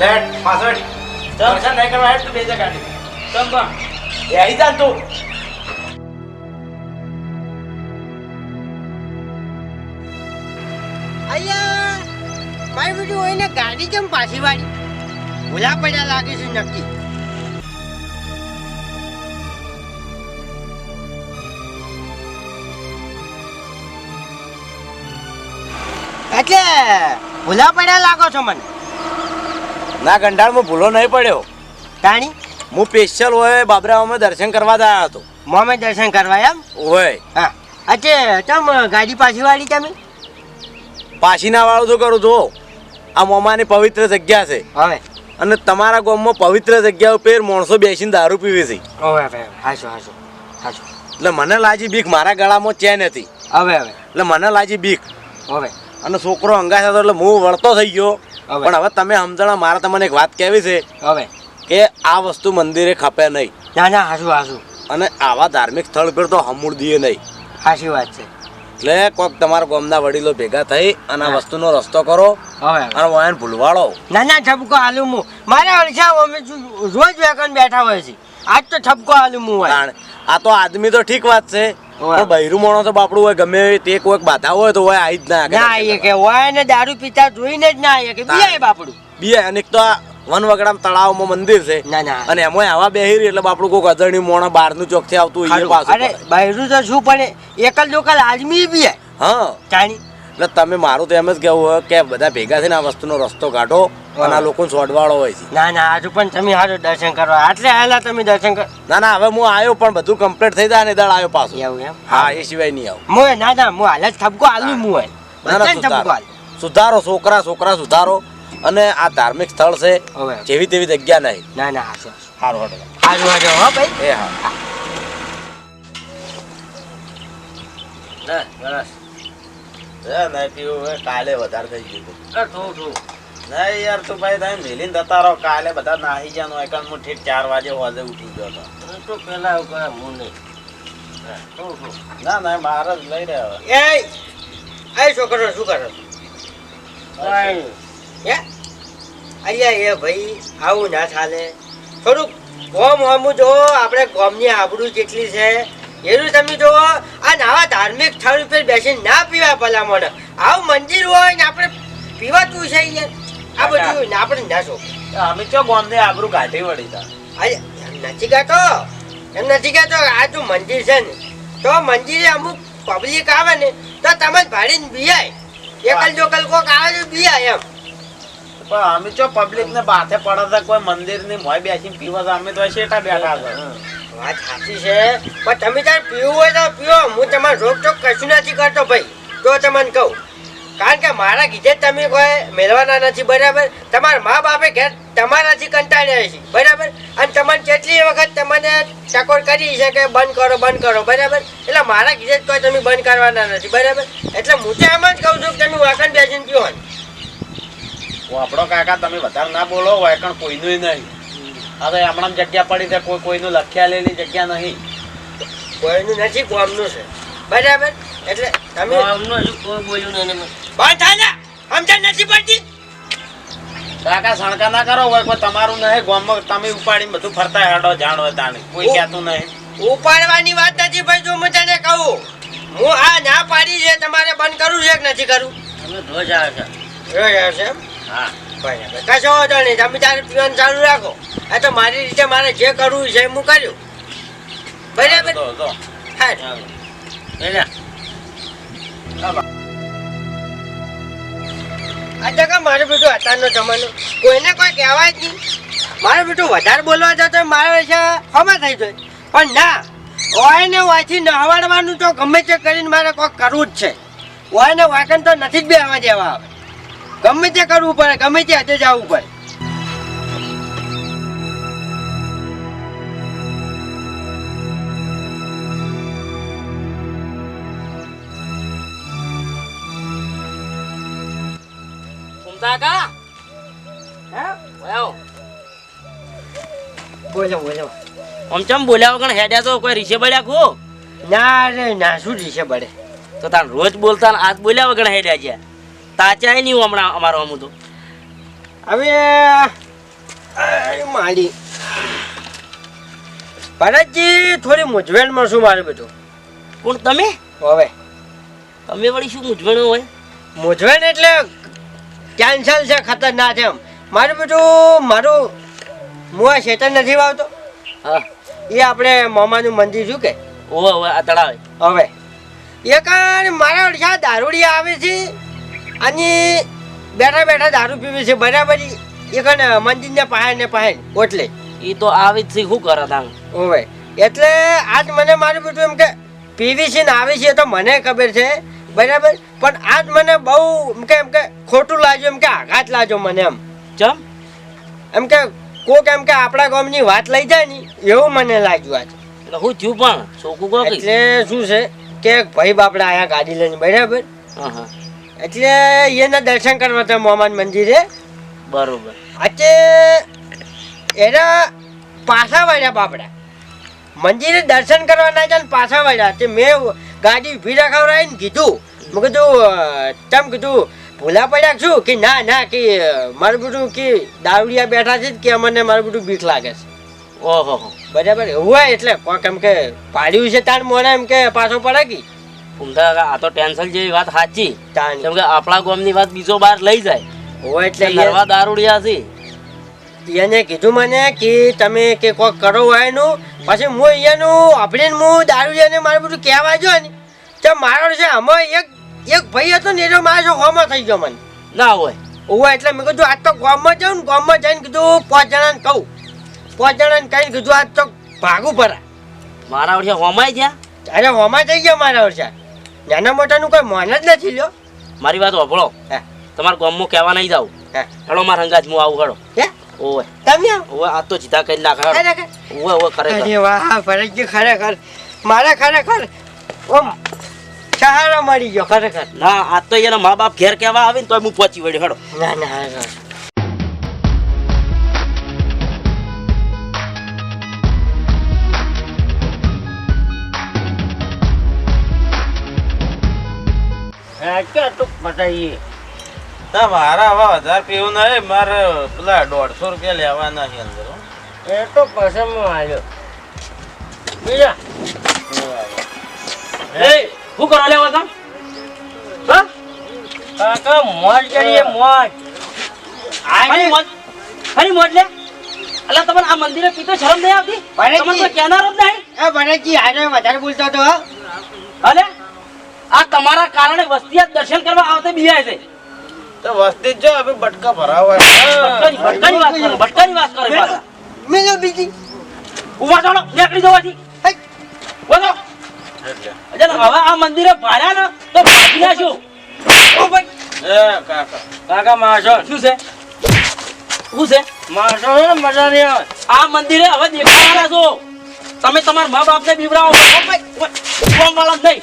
Late પાછળ દર્શન નહીં કરવા હેડ તું બે જા ગાડી ચમ પણ એ આવી જા તું. અહીંયા મારી બીજું હોય ને ગાડી કેમ પાછી વાળી? ભૂલા પડ્યા લાગે છે નક્કી. એટલે ભૂલા પડ્યા લાગો છો મને? ના ગંડાળમાં ભૂલો નહીં પડ્યો. તાણી? હું સ્પેશિયલ હોય બાબરાઓમાં દર્શન કરવા આવ્યો હતો. મોમે દર્શન કરવા એમ? હોય. હા. અચ્છે તમ ગાડી પાછી વાળી તમે? પાછીના વાળું તો કરું છું આ મોમાની પવિત્ર જગ્યા છે. હવે. અને તમારા ગામમાં પવિત્ર જગ્યા ઉપર માણસો બેસીને દારૂ પીવે છે. હવે હાસો હાસો હાસો એટલે મને લાજી બીક. મારા ગળામાં ચેન હતી. હવે હવે. એટલે મને લાજી બીક. હવે. અને છોકરો અંગાશ હતો એટલે હું વળતો થઈ ગયો. પણ હવે તમે સમજણા મારે તમને એક વાત કહેવી છે હવે. કે આ વસ્તુ મંદિરે ખપે નહીં. ના ના હાસુ હાસુ અને આવા ધાર્મિક સ્થળ પર તો હમૂળ દઈએ નહીં. હાસી વાત છે. એટલે કોઈક તમારા ગામના વડીલો ભેગા થઈ અને આ વસ્તુનો રસ્તો કરો હવે અને વાયન ભૂલવાડો. ના ના ઠપકો આલુ હું મારા ઓળખા અમે રોજ વેકન બેઠા હોય છે. આજ તો ઠપકો આલુ હું તાણ. આ તો આદમી તો ઠીક વાત છે. બૈરું મોણો તો બાપડું હોય ગમે તે કોઈક બાધા હોય તો હોય આઈ જ ના ના કે હોય ને દારૂ પીતા જોઈને જ ના કે બી બાપડું. બી અને તો આ વનવગડામ તળાવમાં મંદિર છે. અને એમાં આવા બેહીરી એટલે બાપડું કોઈક અજણી મોણા બહારનું ચોકથી આવતું એ પાછું અરે પડે. બૈરું તો શું પણ એકલ લોકલ આદમી બી હા. જાણી એટલે તમે મારું તો એમ જ કહેવું હોય કે બધા ભેગા થઈને આ વસ્તુનો રસ્તો કાઢો અને આ લોકોને સોડવાળો હોય છે. ના ના આજુ પણ તમે હાજો દર્શન કરવા. આટલે આવેલા તમે દર્શન કર ના ના હવે હું આવ્યો પણ બધું કમ્પ્લીટ થઈ જાય ને દળ આવ્યો પાછો. આવું એમ? હા એ સિવાય નહીં આવું. મોય ના ના હું હાલ જ થપકો હાલું મું હાલ. સુધારો છોકરા છોકરા સુધારો. અને આ ધાર્મિક સ્થળ છે હવે. જેવી તેવી જગ્યા નહીં. ના ના સારું હટો સારું હાજો હા ભાઈ. એ હા. બસ. નહીં પીવું હવે કાલે વધારે થઈ ગયું અ થોડું નહીં યાર તું ભાઈ તમે મેલીને જતા રહો કાલે બધા નાહી જવાનું એકન હું ઠીક ચાર વાગે વાજે ઉઠી ગયો હતો હું તો પેલા એવું કરે હું નહીં. ના ના મારે જ લઈ રહ્યો એ એ છોકરો શું કરો? હે? અલ્યા એ ભાઈ આવું ના ચાલે થોડુંક ગોમ હોમું જો આપણે ગોમની આબરૂ કેટલી છે? એનું તમે જોવો આ નવા ધાર્મિક સ્થળ ઉપર બેસીને ના પીવા ભલા મને આવું મંદિર હોય ને આપણે પીવાતું છે યાર આ બધું ને આપણે ના છો અમે ચો બોમ્બે આબરું કાઢી વળી તા. એમ નથી કહેતો એમ નથી કહેતો આ જો મંદિર છે ને. તો મંદિરે અમુક પબ્લિક આવે ને તો તમે ભાડીને બિયાય. એકલ જોકલ કોક આવે તો બિયાય એમ. પણ અમે ચો પબ્લિક ને બાથે પડે કોઈ મંદિરની મોય બેસીને પીવા તો અમે તો શેઠા બેઠા છે. વાત સાચી છે. પણ તમે તાર પીવું હોય તો પીવો હું તમારે રોકટોક કશું નથી કરતો ભાઈ. તો તમને કહું. કારણ કે મારા કીધે તમે કોઈ મેળવાના નથી, બરાબર? તમારા મા બાપે ઘેર તમારાથી કંટાળ્યા છે બરાબર? અને તમને કેટલી વખત તમને ટકોર કરી છે કે બંધ કરો બંધ કરો, બરાબર? એટલે મારા કીધે કોઈ તમે બંધ કરવાના નથી, બરાબર? એટલે હું તો એમ જ કહું છું કે તમે વાકણ બેસીને પીવો આપણો કાકા, તમે વધારે ના બોલો, હોય કણ કોઈનું નહીં. તો હમણાં જગ્યા પડી છે કોઈ કોઈનું લખ્યા લેલી જગ્યા નહીં. કોઈનું નથી ગોમનું છે. બરાબર? એટલે તમે કોમનું હજુ કોઈ બોલ્યું નહીં બંધ થાય સમજણ નથી પડતી? કાકા સણકા ના કરો હોય કોઈ તમારું નહીં ગામમાં તમે ઉપાડીને બધું ફરતા હેડો જાણ હોય તાને કોઈ કહેતું નહીં. ઉપાડવાની વાત નથી ભાઈ જો હું તને કહું. હું આ ના પાડી છે તમારે બંધ કરવું છે કે નથી કરવું? તમે રોજ આવે છે. રોજ આવે એમ? હા. બરાબર. કશો વાંધો નહીં તમે તારે પીવાનું ચાલુ રાખો. આ તો મારી રીતે મારે જે કરવું છે એ હું કર્યું. બરાબર? હા મારું બેટું અત્યારનો જમાનો. કોઈને કોઈ કહેવાય જ નહીં. મારે બેટું વધારે બોલવા જતો મારે છે ખમા થઈ જાય. પણ ના હોય ને વાંચી નહવાડવાનું તો ગમે તે કરીને મારે કોઈ કરવું જ છે. હોય ને વાકન તો નથી જ બેવા દેવા. આવે ગમે તે કરવું પડે ગમે તે હદે જવું પડે. આમ ચમ બોલ્યા વગર હેડ્યા તો કોઈ રીસે બળ્યા કો ના રે ના શું છે બળે? તો તાન રોજ બોલતા ને આજ બોલ્યા વગર હેડ્યા છે. તાચાય નહીં હમણાં અમારો અમુ તો? હવે માડી ભરતજી થોડી મૂંઝવણમાં શું મારું બધું? કોણ તમે? હવે. તમે વળી શું મૂંઝવણ હોય? મૂંઝવણ એટલે કેન્સલ છે ખતરનાક એમ. મારું બધું મારું હું આ શેતન નથી વાવતો? હા. એ આપણે મામાનું મંદિર શું કે? ઓવે ઓવે આ તળાવે હવે. એ કારણ મારા ઓળખા દારૂડી આવે છે અને બેઠા બેઠા દારૂ પીવે છે. બરાબર એ કણ મંદિરને પાહે ને પાહે ઓટલે. એ તો આવે જ શું કરે તાંગ ઓવે. એટલે આજ મને મારું બધું એમ કે પીવી છે ને આવે છે તો મને ખબર છે. બરાબર? પણ આજ મને બહુ એમ કે એમ કે ખોટું લાગ્યું. એમ કે આઘાત લાગ્યો મને એમ. ચમ? એમ કે કોક એમ કે આપણા ગામની વાત લઈ જાય ને એવું મને લાગ્યું આજે. એટલે હું થયું પણ? ચોખ્ખું કહો એટલે શું છે કે ભાઈ બાપડા આયા ગાડી લઈને બરાબર? હા હા. એટલે એના દર્શન કરવા હતા મોહમ્મદ મંદિરે. બરોબર. આજે એના પાછા વાળ્યા બાપડા. મંદિરે દર્શન કરવા ના જાય ને પાછા વાળ્યા. તે મેં ગાડી ઊભી રખાવરાઈને કીધું. મેં કીધું તમ કીધું ભૂલા પડ્યા છું કે ના ના કે મારું બધું કે દારૂડિયા બેઠા છે કે અમને મારું બધું બીક લાગે છે? ઓહો. બરાબર એવું હોય એટલે કોક એમ કે પાડ્યું છે તાર મોને એમ કે પાછો પડે કે? ઉમદા આ તો ટેન્શન જેવી વાત સાચી. કેમ કે આપણા ગામની વાત બીજો બાર લઈ જાય. હોય એટલે નરવા દારૂડિયા છે. એને કીધું મને કે તમે કે કોક કરો હોય એનું પછી હું અહીંયાનું આપણે હું દારૂડિયાને મારું બધું કહેવા જો ને તો મારો છે આમાં એક એક ભાઈ હતો ને એનો મારો હોમાં થઈ ગયો મને. ના હોય. ઓવા એટલે મેં કીધું આજ તો ગામમાં જાઉં ને ગામમાં જઈને કીધું પાંચ જણાને કહું. પાંચ જણાને કહીને કીધું આજ તો ભાગું ભરા. મારા વર્ષે હોમાય ગયા અરે હોમા થઈ ગયા મારા વર્ષે. નાના મોટાનું કોઈ મોન જ નથી લ્યો. મારી વાત વાપરો. હા. તમારા ગામમાં કહેવા નહીં જાવ હળો મારા હંગાજ હું આવું હળો હે? ઓવે તમે. ઓવે આ તો સીધા કરી નાખ ઓવે ઓવે ખરેખર. અરે વાહ ભરતજી ખરેખર. મારા ખરેખર ઓમ સહારો મળી ગયો ખરેખર. ના આ તો એના મા બાપ ઘેર કહેવા આવે ને તો હું પહોંચી વળ્યો હેડો. ના ના. હા, મારા હવે વધારે પીવું નહીં મારે પેલા દોઢસો રૂપિયા લેવાના છે અંદર હો. એ તો પસંદમાં આવ્યો. બીજા. એ શું કરો લેવા કા હા? કાકા મોજ કરીએ મોજ. આની મોજ ખરી મોજ લે. અલા તમને આ મંદિરે પીતો શરમ નહીં આવતી. તમને તો કહેનાર જ નહીં? એ ભરતજી આને વધારે બોલતો હતો હો. અલે આ તમારા કારણે વસ્તી આ દર્શન કરવા આવતે બિહાય છે. તો વસ્તી જ જો હવે બટકા ભરાવા. ભટકાની ભટકાની વાત કરો ભટકાની વાત કરો મેં બીજી ઊભા જાણો નીકળી જવાથી અજે હવે આ મંદિરે ભાડ્યા ને તો ભાગી નાખ્યું ભાઈ. એ કાકા. કાકા માણસો શું છે? શું છે? માણસો ને મજા નહીં આવે. આ મંદિરે હવે દેખાવાના છો. તમે તમારા મા બાપને બીવડાવો. કોમ વાળા નહીં.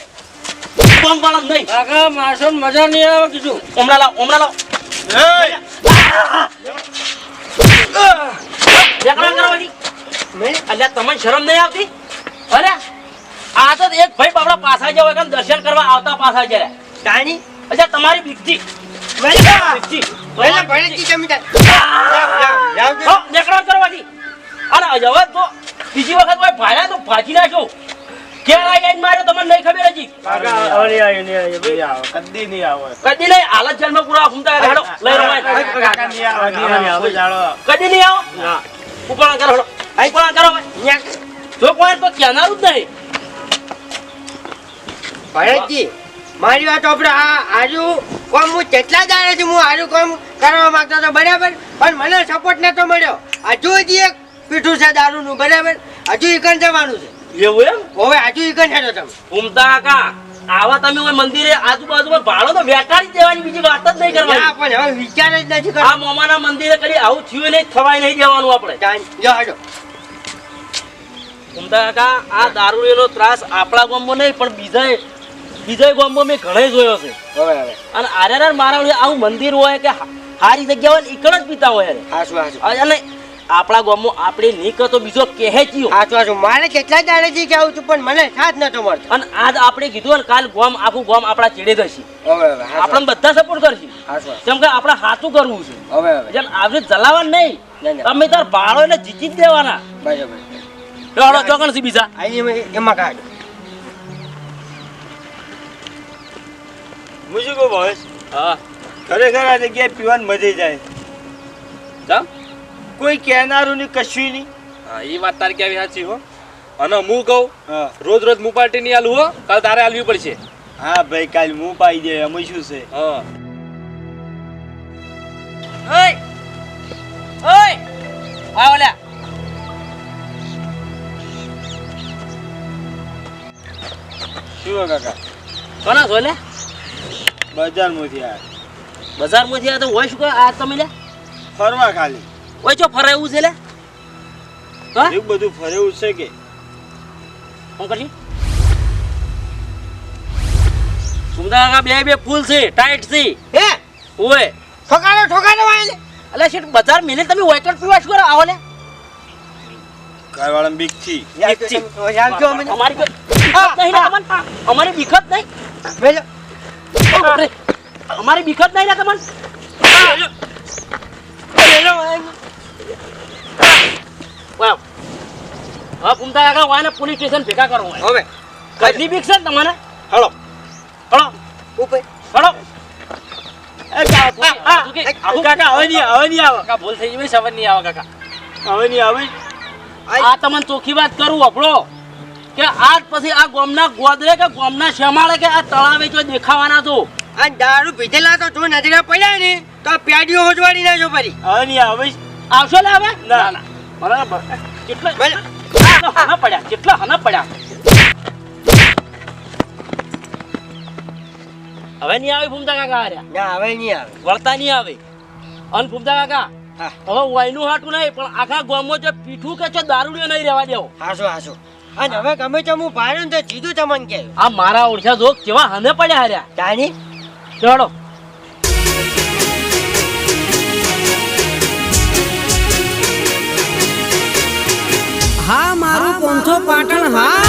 કોમ વાળા નહીં. કાકા માણસો મજા નહીં આવે કીધું. ઓમડા લાવ ઓમડા લાવ. અલ્યા તમને શરમ નહીં આવતી? અરે આ તો એક ભાઈ બાપડા પાછા જવા કે દર્શન કરવા આવતા પાછા જરા તાણી અચ્છા તમારી તો બીજી વખત કોઈ તો ભાજી નાખ્યો. ક્યાં માર્યો તમને નહીં ખબર હજી? કદી નહીં આવે. કદી નહીં હાલત જેલમાં પૂરા ઘૂમતા હેડો લઈ કદી નહીં આવો? ઉપણા કરો હેડો ઉપણા કરો જો કોઈ તો કહેનારું જ નહીં. ભરતજી મારી વાત આપણે આ આજુ કોમ હું કેટલા દાડે હું આજુ કોમ કરવા માંગતો હતો બરાબર પણ મને સપોર્ટ નતો મળ્યો. હજુ હજી એક પીઠું છે દારૂનું બરાબર? હજુ ઈકન જવાનું છે. એવું એમ? હવે હજુ ઈકન છે તમે. ઉમતા કા આવા તમે હોય મંદિરે આજુબાજુમાં ભાડો તો વેટાડી દેવાની બીજી વાત જ નહીં કરવાની. પણ હવે વિચાર જ નથી કરતો આ મોમાના મંદિરે કદી આવું થયું નહીં થવાય નહીં દેવાનું આપણે. જો હાજો ઉમતા કાકા આ દારૂડીનો ત્રાસ આપણા ગામમાં નહીં પણ બીજા બીજા ગામમાં મેં ઘણે જોયો છે. હવે હવે. અને આર્યાર મારા આવું મંદિર હોય કે હારી સારી જગ્યા હોય ને જ પીતા હોય હાસુ હાસુ અને આપણા ગામમાં આપણે નહીં તો બીજો કહે ચિયો હાચું હાચું. મારે કેટલા દાડેથી કેવું છું પણ મને સાથ નતો મળતો. અને આજ આપણે કીધું ને કાલ ગામ આખું ગામ આપણા ચેડે જશે. હવે હવે હાચું આપણે બધા સપોર્ટ કરશે. હાચું જેમ કે આપણે હાથું કરવું છે. હવે હવે. જેમ આપણે જલાવવાનું નહીં. તમે તાર બાળો ને જીતી જ દેવાના. બરાબર. ચોકણ છે બીજા. એમાં કાઢ. હું શું કહું ભાવેશ હા. ખરેખર આ જગ્યાએ પીવાની મજા જાય ચાલ કોઈ કહેનારું નહીં કશું નહીં. હા એ વાત તારી કેવી સાચી હો. અને હું કહું હા. રોજ રોજ હું પાર્ટી નહીં આલું હો. કાલ તારે આલવી પડશે. હા ભાઈ કાલ હું પાઈ દે. અમે શું છે? હા. ઓય! ઓય! આ ઓલા શું કાકા? કોના છો બજારમાંથી આ બજારમાંથી આ તો હોય શું આ તમે લે ફરવા ખાલી હોય ચો ફરાયું છે લે હા એવું બધું ફરેવું છે કે શું કરશી સુમદા બે બે ફૂલ છે ટાઈટ છે હે ઓય ઠોકાડો ઠોકાડો વાય અલે શેઠ બજાર મેલે તમે વાઇકટ પીવા શું કરો આવો લે ઘરવાળા બીકથી યાર જો તમે અમારી કોઈ બીકત નહીં અમારી બીકત નહીં. અમારી બીકત નહીં ને તમને હા કાકા વાને પોલીસ સ્ટેશન ભેગા કરો વાય. હવે. કેટલી બીક છે તમને? હળો. હળો. ઉપર. હળો. આ, આ, આ, કાકા હવે નહીં હવે નહીં આવે. કાકા ભૂલ થઈ ગઈ સવાર નહીં આવે કાકા. હવે નહીં આવે. આ તમને ચોખ્ખી વાત કરું આપણો કે આજ પછી આ ગોમના ગોદરે કે ગોમના શેમાળે કે આ તળાવે જો દેખાવાના છો? આ દારૂ પીધેલા તો જો નજરે પડ્યા ને તો પ્યાડીઓ હોજવાડી નાખજો ફરી. હવે નહીં આવે. આવશો ને હવે? ના. ના બરાબર કેટલા હના પડ્યા કેટલા હના પડ્યા? હવે નહીં આવે ભૂમતા કાકા હાર્યા ના હવે નહીં આવે. વળતા નહીં આવે. અન ભૂમતા કાકા. હવે વાયનું હાટું નહીં પણ આખા ગામમાં જે પીઠું કે છે દારૂડિયો નહીં રહેવા દેવો. હાસો હાસો. અને હવે ગમે તે હું ભાડું ને તો સીધું તમને કે આ મારા ઓળખ્યા જોક કેવા હને પડ્યા હાર્યા? જાણી ચડો હા મારું પોંથો પાટણ હા.